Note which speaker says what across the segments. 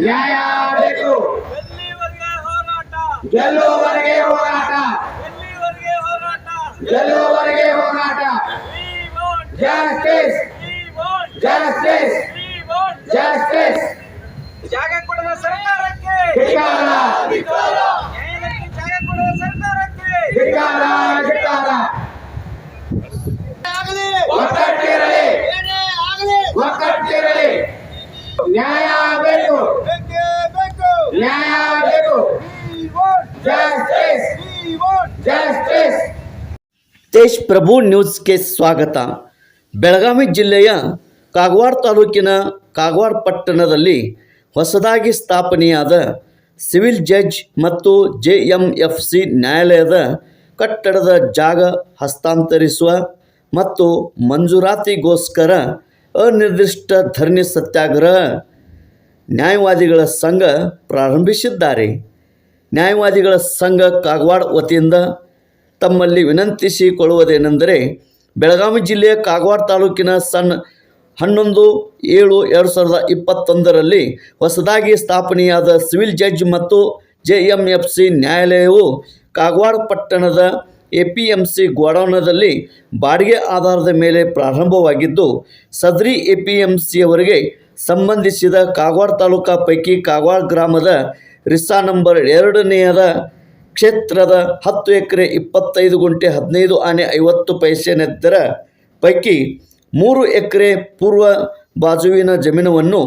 Speaker 1: ನ್ಯಾಯ ಬೇಕು ಗೆಲ್ಲುವವರೆಗೆ ಹೋರಾಟ. ಗೆಲ್ಲುವವರೆಗೆ ಹೋರಾಟ. ಜಸ್ಟಿಸ್ ಜಸ್ಟಿಸ್ ಜಸ್ಟಿಸ್
Speaker 2: ಜಾಗ ಕೊಡದ ಸರ್ಕಾರಕ್ಕೆ
Speaker 1: ಧಿಕ್ಕಾರ
Speaker 2: ನ್ಯಾಯಾಲಯಕ್ಕೆ ಜಾಗ ಕೊಡದ ಸರ್ಕಾರಕ್ಕೆ
Speaker 1: ಧಿಕ್ಕಾರ ಧಿಕ್ಕಾರ
Speaker 2: ಆಗಲಿ
Speaker 1: ಒಕ್ಕಟ್ಟಿರಲಿ
Speaker 2: ಏನೇ ಆಗಲಿ
Speaker 1: ಒಕ್ಕಟ್ಟಿರಲಿ ನ್ಯಾಯ ಬೇಕು
Speaker 2: ಬೇಕೇ ಬೇಕು
Speaker 1: ನ್ಯಾಯ ಬೇಕು
Speaker 2: We want
Speaker 1: justice
Speaker 2: we want
Speaker 1: justice
Speaker 3: Tej Prabhu ನ್ಯೂಸ್ಗೆ ಸ್ವಾಗತ. ಬೆಳಗಾವಿ ಜಿಲ್ಲೆಯ ಕಾಗವಾಡ ತಾಲೂಕಿನ ಕಾಗವಾಡ ಪಟ್ಟಣದಲ್ಲಿ ಹೊಸದಾಗಿ ಸ್ಥಾಪನೆಯಾದ ಸಿವಿಲ್ ಜಡ್ಜ್ ಮತ್ತು ಜೆ ಎಂ ಎಫ್ ಸಿ ನ್ಯಾಯಾಲಯದ ಕಟ್ಟಡದ ಜಾಗ ಹಸ್ತಾಂತರಿಸುವ ಮತ್ತು ಮಂಜೂರಾತಿಗೋಸ್ಕರ ಅನಿರ್ದಿಷ್ಟ ಧರಣಿ ಸತ್ಯಾಗ್ರಹ ನ್ಯಾಯವಾದಿಗಳ ಸಂಘ ಪ್ರಾರಂಭಿಸಿದ್ದಾರೆ. ನ್ಯಾಯವಾದಿಗಳ ಸಂಘ ಕಾಗವಾಡ ವತಿಯಿಂದ ತಮ್ಮಲ್ಲಿ ವಿನಂತಿಸಿಕೊಳ್ಳುವುದೇನೆಂದರೆ ಬೆಳಗಾವಿ ಜಿಲ್ಲೆಯ ಕಾಗವಾಡ ತಾಲೂಕಿನ ಸಣ್ಣ ಹನ್ನೊಂದು ಏಳು ಎರಡು ಸಾವಿರದ ಇಪ್ಪತ್ತೊಂದರಲ್ಲಿ ಹೊಸದಾಗಿ ಸ್ಥಾಪನೆಯಾದ ಸಿವಿಲ್ ಜಡ್ಜ್ ಮತ್ತು ಜೆ ಎಂ ಎಫ್ ಸಿ ನ್ಯಾಯಾಲಯವು ಕಾಗವಾಡ ಪಟ್ಟಣದ ಎ ಪಿ ಎಂ ಸಿ ಗೋಡೌನದಲ್ಲಿ ಬಾಡಿಗೆ ಆಧಾರದ ಮೇಲೆ ಪ್ರಾರಂಭವಾಗಿದ್ದು, ಸದ್ರಿ ಎ ಪಿ ಎಂ ಸಿಯವರಿಗೆ ಸಂಬಂಧಿಸಿದ ಕಾಗವಾಡ ತಾಲೂಕಾ ಪೈಕಿ ಕಾಗವಾಡ ಗ್ರಾಮದ ರಿಸಾ ನಂಬರ್ ಎರಡನೆಯದ ಕ್ಷೇತ್ರದ ಹತ್ತು ಎಕರೆ ಇಪ್ಪತ್ತೈದು ಗುಂಟೆ ಹದಿನೈದು ಆನೆ ಐವತ್ತು ಪೈಸೆ ನೆದ್ದರ ಪೈಕಿ ಮೂರು ಎಕರೆ ಪೂರ್ವ ಬಾಜುವಿನ ಜಮೀನನ್ನು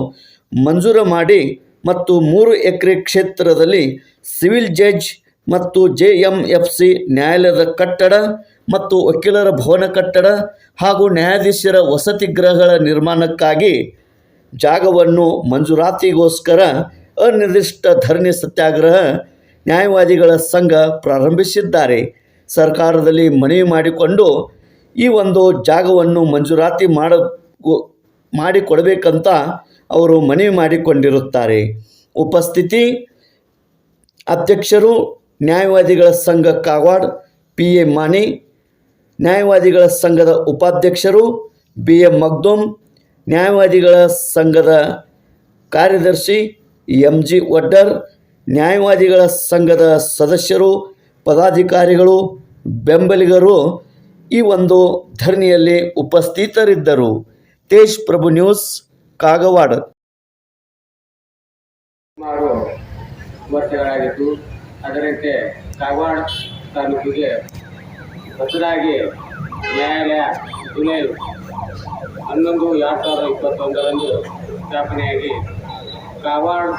Speaker 3: ಮಂಜೂರು ಮಾಡಿ ಮತ್ತು ಮೂರು ಎಕರೆ ಕ್ಷೇತ್ರದಲ್ಲಿ ಸಿವಿಲ್ ಜಡ್ಜ್ ಮತ್ತು ಜೆ ಎಂ ಎಫ್ ಸಿ ನ್ಯಾಯಾಲಯದ ಕಟ್ಟಡ ಮತ್ತು ವಕೀಲರ ಭವನ ಕಟ್ಟಡ ಹಾಗೂ ನ್ಯಾಯಾಧೀಶರ ವಸತಿ ಗೃಹಗಳ ನಿರ್ಮಾಣಕ್ಕಾಗಿ ಜಾಗವನ್ನು ಮಂಜೂರಾತಿಗೋಸ್ಕರ ಅನಿರ್ದಿಷ್ಟ ಧರಣಿ ಸತ್ಯಾಗ್ರಹ ನ್ಯಾಯವಾದಿಗಳ ಸಂಘ ಪ್ರಾರಂಭಿಸಿದ್ದಾರೆ. ಸರ್ಕಾರದಲ್ಲಿ ಮನವಿ ಮಾಡಿಕೊಂಡು ಈ ಒಂದು ಜಾಗವನ್ನು ಮಂಜೂರಾತಿ ಮಾಡ, ಮಾಡಿಕೊಡಬೇಕಂತ ಅವರು ಮನವಿ ಮಾಡಿಕೊಂಡಿರುತ್ತಾರೆ. ಉಪಸ್ಥಿತಿ ಅಧ್ಯಕ್ಷರು ನ್ಯಾಯವಾದಿಗಳ ಸಂಘ ಕಾಗವಾಡ್ ಪಿ ಎ ಮಾನಿ ನ್ಯಾಯವಾದಿಗಳ ಸಂಘದ ಉಪಾಧ್ಯಕ್ಷರು ಬಿ ಎಂ ಮಗ್ದುಮ್, ನ್ಯಾಯವಾದಿಗಳ ಸಂಘದ ಕಾರ್ಯದರ್ಶಿ ಎಂ ಜಿ ಒಡ್ಡರ್ ನ್ಯಾಯವಾದಿಗಳ ಸಂಘದ ಸದಸ್ಯರು, ಪದಾಧಿಕಾರಿಗಳು, ಬೆಂಬಲಿಗರು ಈ ಒಂದು ಧರಣಿಯಲ್ಲಿ ಉಪಸ್ಥಿತರಿದ್ದರು. ತೇಜ್ ಪ್ರಭು ನ್ಯೂಸ್, ಕಾಗವಾಡ.
Speaker 4: ಸುಮಾರು ವರ್ಷಗಳಾಗಿದ್ದು ಅದರಂತೆ ಕಾಗವಾಡ ತಾಲೂಕಿಗೆ ಹೊಸದಾಗಿ ನ್ಯಾಯಾಲಯ ಜುಲೈ ಹನ್ನೊಂದು ಎರಡು ಸಾವಿರದ ಇಪ್ಪತ್ತೊಂದರಂದು ಸ್ಥಾಪನೆಯಾಗಿ Kagwad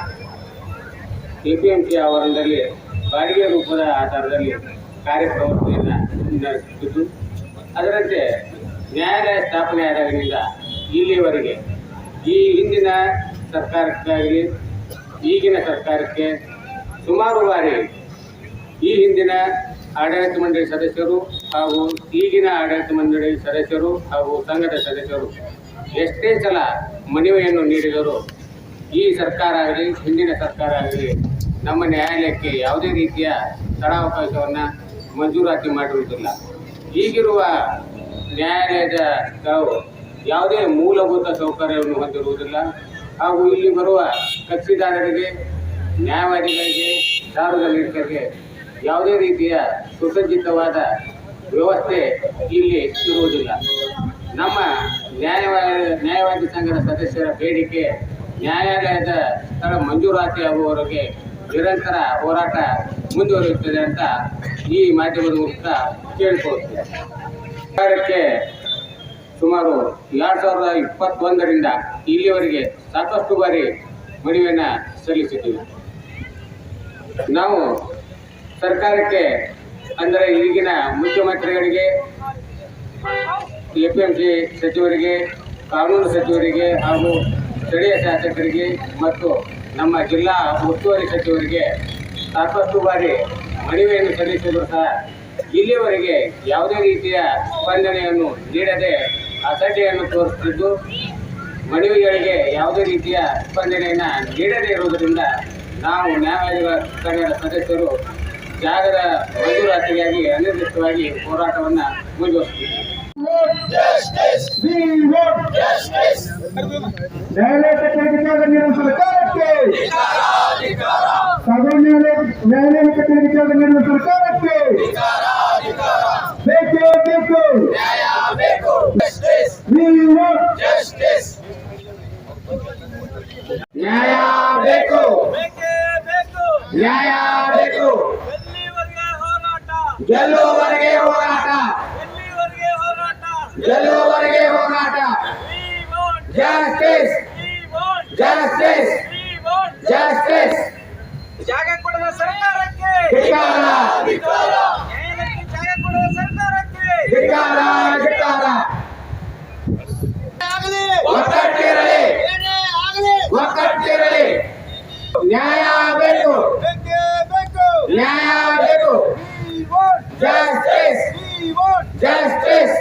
Speaker 4: A P M C ಆವರಣದಲ್ಲಿ ಬಾಡಿಗೆ ರೂಪದ ಆಧಾರದಲ್ಲಿ ಕಾರ್ಯಪ್ರವೃತ್ತಿಯನ್ನು ನಡೆಸುತ್ತಿದ್ದು, ಅದರಂತೆ ನ್ಯಾಯಾಲಯ ಸ್ಥಾಪನೆಯಾದಾಗಿನಿಂದ ಇಲ್ಲಿಯವರೆಗೆ ಈ ಹಿಂದಿನ ಸರ್ಕಾರಕ್ಕಾಗಲಿ, ಈಗಿನ ಸರ್ಕಾರಕ್ಕೆ ಸುಮಾರು ಬಾರಿ ಈ ಹಿಂದಿನ ಆಡಳಿತ ಮಂಡಳಿ ಸದಸ್ಯರು ಹಾಗೂ ಈಗಿನ ಆಡಳಿತ ಮಂಡಳಿ ಸದಸ್ಯರು ಹಾಗೂ ಸಂಘದ ಸದಸ್ಯರು ಎಷ್ಟೇ ಸಲ ಮನವಿಯನ್ನು ನೀಡಿದರೂ ಈ ಸರ್ಕಾರ ಆಗಲಿ, ಹಿಂದಿನ ಸರ್ಕಾರ ಆಗಲಿ ನಮ್ಮ ನ್ಯಾಯಾಲಯಕ್ಕೆ ಯಾವುದೇ ರೀತಿಯ ಸ್ಥಳಾವಕಾಶವನ್ನು ಮಂಜೂರಾತಿ ಮಾಡಿರುವುದಿಲ್ಲ. ಈಗಿರುವ ನ್ಯಾಯಾಲಯದ ಸ್ಥಳವು ಯಾವುದೇ ಮೂಲಭೂತ ಸೌಕರ್ಯವನ್ನು ಹೊಂದಿರುವುದಿಲ್ಲ. ಹಾಗೂ ಇಲ್ಲಿ ಬರುವ ಕಕ್ಷಿದಾರರಿಗೆ ನ್ಯಾಯವಾದಿಗಳಿಗೆ ಸಾರ್ವಜನಿಕರಿಗೆ ಯಾವುದೇ ರೀತಿಯ ಸುಸಜ್ಜಿತವಾದ ವ್ಯವಸ್ಥೆ ಇಲ್ಲಿ ಇರುವುದಿಲ್ಲ. ನಮ್ಮ ನ್ಯಾಯವಾದ ನ್ಯಾಯವಾದಿ ಸಂಘದ ಸದಸ್ಯರ ಬೇಡಿಕೆ ನ್ಯಾಯಾಲಯದ ಸ್ಥಳ ಮಂಜೂರಾತಿ ಆಗುವವರೆಗೆ ನಿರಂತರ ಹೋರಾಟ ಮುಂದುವರಿಯುತ್ತದೆ ಅಂತ ಈ ಮಾಧ್ಯಮದ ಮೂಲಕ ಕೇಳಿಕೊಳ್ಳುತ್ತೇವೆ. ಸರ್ಕಾರಕ್ಕೆ ಸುಮಾರು ಎರಡು ಸಾವಿರದ ಇಪ್ಪತ್ತೊಂದರಿಂದ ಇಲ್ಲಿವರೆಗೆ ಸಾಕಷ್ಟು ಬಾರಿ ಮನವಿಯನ್ನು ಸಲ್ಲಿಸಿದ್ದೀವಿ. ನಾವು ಸರ್ಕಾರಕ್ಕೆ ಅಂದರೆ ಈಗಿನ ಮುಖ್ಯಮಂತ್ರಿಗಳಿಗೆ ಎ ಪಿ ಎಂ ಸಿ ಸಚಿವರಿಗೆ, ಕಾನೂನು ಸಚಿವರಿಗೆ ಹಾಗೂ ಸ್ಥಳೀಯ ಶಾಸಕರಿಗೆ ಮತ್ತು ನಮ್ಮ ಜಿಲ್ಲಾ ಉಸ್ತುವಾರಿ ಸಚಿವರಿಗೆ ಸಾಕಷ್ಟು ಬಾರಿ ಮನವಿಯನ್ನು ಸಲ್ಲಿಸಿದರೂ ಸಹ ಇಲ್ಲಿಯವರೆಗೆ ಯಾವುದೇ ರೀತಿಯ ಸ್ಪಂದನೆಯನ್ನು ನೀಡದೆ ಅಸಡ್ಡೆಯನ್ನು ತೋರಿಸುತ್ತಿದ್ದು ಮನವಿಗಳಿಗೆ ಯಾವುದೇ ರೀತಿಯ ಸ್ಪಂದನೆಯನ್ನು ನೀಡದೇ ಇರುವುದರಿಂದ ನಾವು ನ್ಯಾಯಾಲಯ ಸಂಘದ ಸದಸ್ಯರು ಜಾಗದ ಮಂಜೂರಾತಿಗಾಗಿ ಅನಿರ್ದಿಷ್ಟವಾಗಿ ಹೋರಾಟವನ್ನು ಮುಂದುವರಿಸುತ್ತಿದ್ದೇವೆ
Speaker 2: ನ್ಯಾಯಾಲಯ ಸರ್ಕಾರ ಸರ್ಕಾರಕ್ಕೆ ಸಾಮಾನ್ಯ ನ್ಯಾಯಾಲಯ ಕಟ್ಟಡ ನೀಡುವ ಸರ್ಕಾರಕ್ಕೆ ಬೇಕೇ ಬೇಕು We want
Speaker 1: ನ್ಯಾಯ ಬೇಕು ನ್ಯಾಯ ಬೇಕು ಗೆಲ್ಲುವವರೆಗೆ ಹೋರಾಟ ಗೆಲ್ಲುವವರೆಗೆ ಹೋರಾಟ ಜಸ್ಟಿಸ್ ಜಸ್ಟಿಸ್ ಜಸ್ಟಿಸ್
Speaker 2: ಜಾಗ ಕೊಡದ ಸರ್ಕಾರಕ್ಕೆ.
Speaker 1: ಧಿಕ್ಕಾರ.
Speaker 2: ನ್ಯಾಯಾಲಯಕ್ಕೆ ಜಾಗ ಕೊಡದ ಸರ್ಕಾರಕ್ಕೆ.
Speaker 1: ಧಿಕ್ಕಾರ ಧಿಕ್ಕಾರ.
Speaker 2: ಆಗಲಿ.
Speaker 1: ಒಕ್ಕಟ್ಟಿರಲಿ
Speaker 2: ಏನೇ ಆಗಲಿ.
Speaker 1: ಒಕ್ಕಟ್ಟಿರಲಿ ನ್ಯಾಯ ಬೇಕು.
Speaker 2: ಬೇಕೇ ಬೇಕು.
Speaker 1: ನ್ಯಾಯ ಬೇಕು. Justice justice